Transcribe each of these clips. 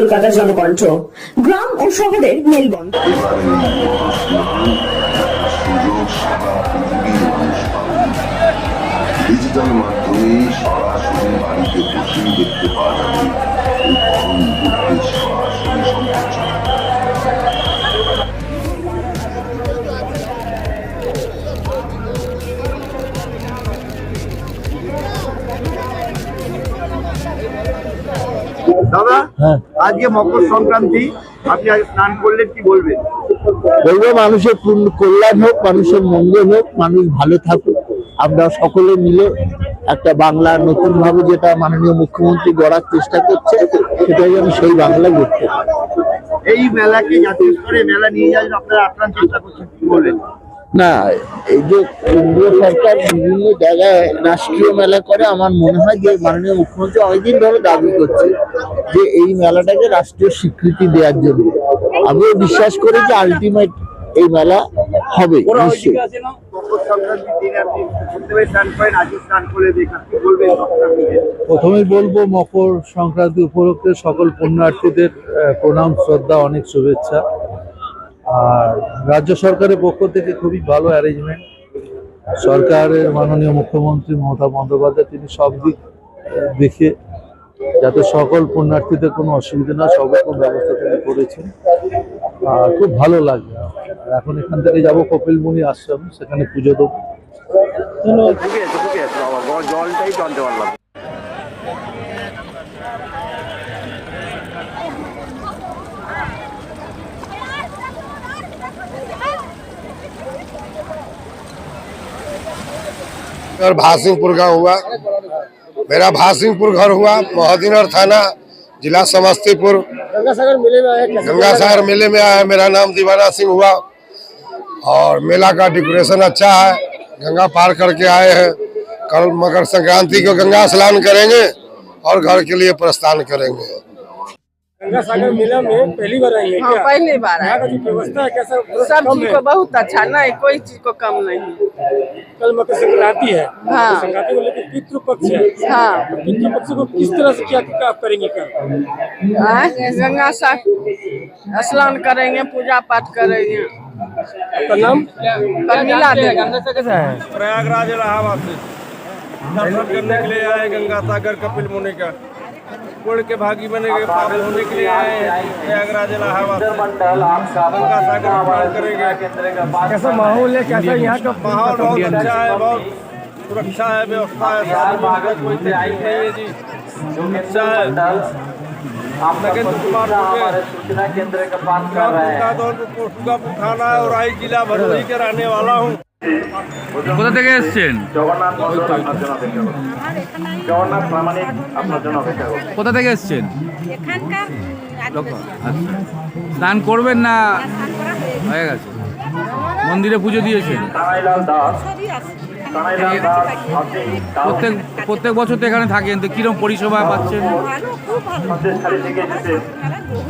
কলকাতা জনকণ্ঠ গ্রাম ও শহরের মেলবন্ধন। ডিজিটাল মাধ্যমে সরাসরি বাড়িতে দেখতে পাওয়া যাবে দাদা আজকে মকর সংক্রান্তি আপনি আজ স্নান করলেন কি বলবেন? বলব মানুষের কল্যাণ হোক মানুষের মঙ্গল হোক মানুষ ভালো থাকুক। আমরা সকলে মিলে একটা বাংলা নতুন ভাবে যেটা মাননীয় মুখ্যমন্ত্রী গড়ার চেষ্টা করছে সেটাই আমি সেই বাংলা গড়তে পারে। এই মেলাকে জাতীয় স্তরে মেলা নিয়ে যাওয়ার আপনারা আপ্রাণ চেষ্টা করছেন কি বলবেন? না এই যে কেন্দ্রীয় সরকার বিভিন্ন জায়গায় রাষ্ট্রীয় মেলা করে আমার মনে হয় যে মাননীয় মুখ্যমন্ত্রী অনেকদিন ধরে দাবি করছে যে এই মেলাটাকে রাষ্ট্রীয় স্বীকৃতি দেওয়ার জন্য। আমিও বিশ্বাস করি যে আলটিমেট এই মেলা হবে নিশ্চয়ই। প্রথমেই বলব মকর সংক্রান্তি উপলক্ষে সকল পুণ্যার্থীদের প্রণাম শ্রদ্ধা অনেক শুভেচ্ছা। আর রাজ্য সরকারের পক্ষ থেকে খুবই ভালো অ্যারেঞ্জমেন্ট সরকারের মাননীয় মুখ্যমন্ত্রী মমতা বন্দ্যোপাধ্যায়, তিনি সব দিক দেখে যাতে সকল পুণ্যার্থীদের কোনো অসুবিধা না সব রকম ব্যবস্থা তিনি করেছেন। আর খুব ভালো লাগবে এখন এখান থেকে যাব কপিলমুনি আশ্রম, সেখানে পুজো দেবো। জলটাই জানতে পারলাম। और भासिंगपुर गाँव हुआ। मेरा भासिंगपुर घर हुआ मोहद्दीनर थाना जिला समस्तीपुर। गंगा सागर मेले में आया मेरा नाम दीवाना सिंह हुआ। और मेला का डेकोरेशन अच्छा है गंगा पार करके आए हैं। कल मकर संक्रांति को गंगा स्नान करेंगे और घर के लिए प्रस्थान करेंगे। गंगा सागर मेला में पहली बार आई है हाँ क्या? पहली बार यहाँ का जो व्यवस्था है कैसा सब चीज़ को बहुत अच्छा नहीं कोई चीज़ को कम नहीं कल मकर संक्रांति है। हाँ। तो संक्रांति को लेकर पितृ पक्ष है। हाँ। तो पितृ पक्ष को किस तरह से क्या क्या आप करेंगे कल? गंगा सा स्नान करेंगे पूजा पाठ करेंगे। आपका नाम? परमिला प्रयागराज इलाहाबाद से। दर्शन करने के लिए आए गंगा सागर कपिल मुनि का। पुण्य के भागी बने के पाप होने के लिए आए हैं। प्रयागराज इलाहाबाद गंगा सागर स्नान करेंगे कैसा माहौल है? कैसा यहाँ का माहौल बहुत अच्छा है बहुत सुरक्षा है व्यवस्था है की कोई तकलीफ़ नहीं है जी अच्छा है। नगेंद्र कुमार दुबे का दौर पोस्टुका थाना और आई जिला भदोही के रहने वाला हूँ। কোথা থেকে এসছেন? কোথা থেকে এসছেন? আচ্ছা। স্নান করবেন না? হয়ে গেছে। মন্দিরে পুজো দিয়েছেন? প্রত্যেক প্রত্যেক বছর তো এখানে থাকেন তো কীরকম পরিষেবা পাচ্ছেন?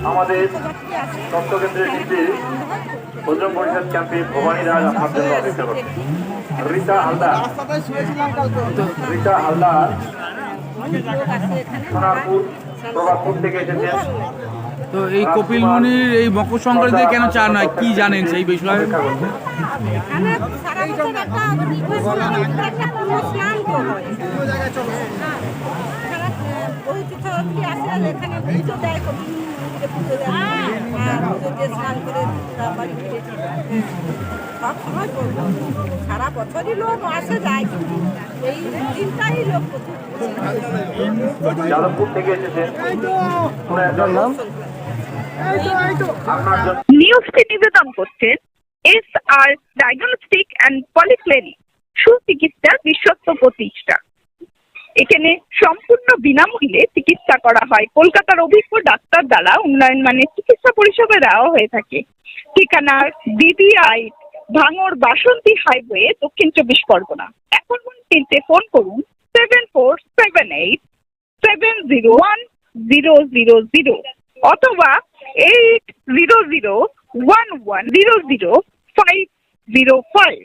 আমাদের ভোজন পরিষদ ক্যাম্পে ভবানী রাজ আপনার জন্য অপেক্ষা করছে রীতা হালদার। রীতা হালদার সোনারপুর প্রভাবপুর থেকে এসেছেন। তো এই কপিল মুনির এই মকর সংক্রান্তি কেন চা নয় কি জানেন সেই বিষয়ে? এখানে পুজো দেয়। দেয় পুজো দিয়ে স্নান করে তারা বাড়ি ফিরে। সব সময় করব। সারা বছরই লোক আসে যায়। কিন্তু এই দিনটাই লোক যাদবপুর থেকে এসেছেন নাম? নিউজটি নিবেদন করছেন S R diagnostic and polyclinic সুচিকিৎসা বিশ্বস্ত প্রতিষ্ঠান। এখানে সম্পূর্ণ বিনামূল্যে চিকিৎসা করা হয়। কলকাতার অভিজ্ঞ ডাক্তার দ্বারা উন্নয়ন মানের চিকিৎসা পরিষেবা দেওয়া হয়ে থাকে। ঠিকানা ডিবিআই ভাঙর বাসন্তী হাইওয়ে, দক্ষিণ চব্বিশ পরগনা। এখন তিনটে ফোন করুন seven four seven eight seven zero one zero zero zero অথবা eight zero zero one one zero zero five zero five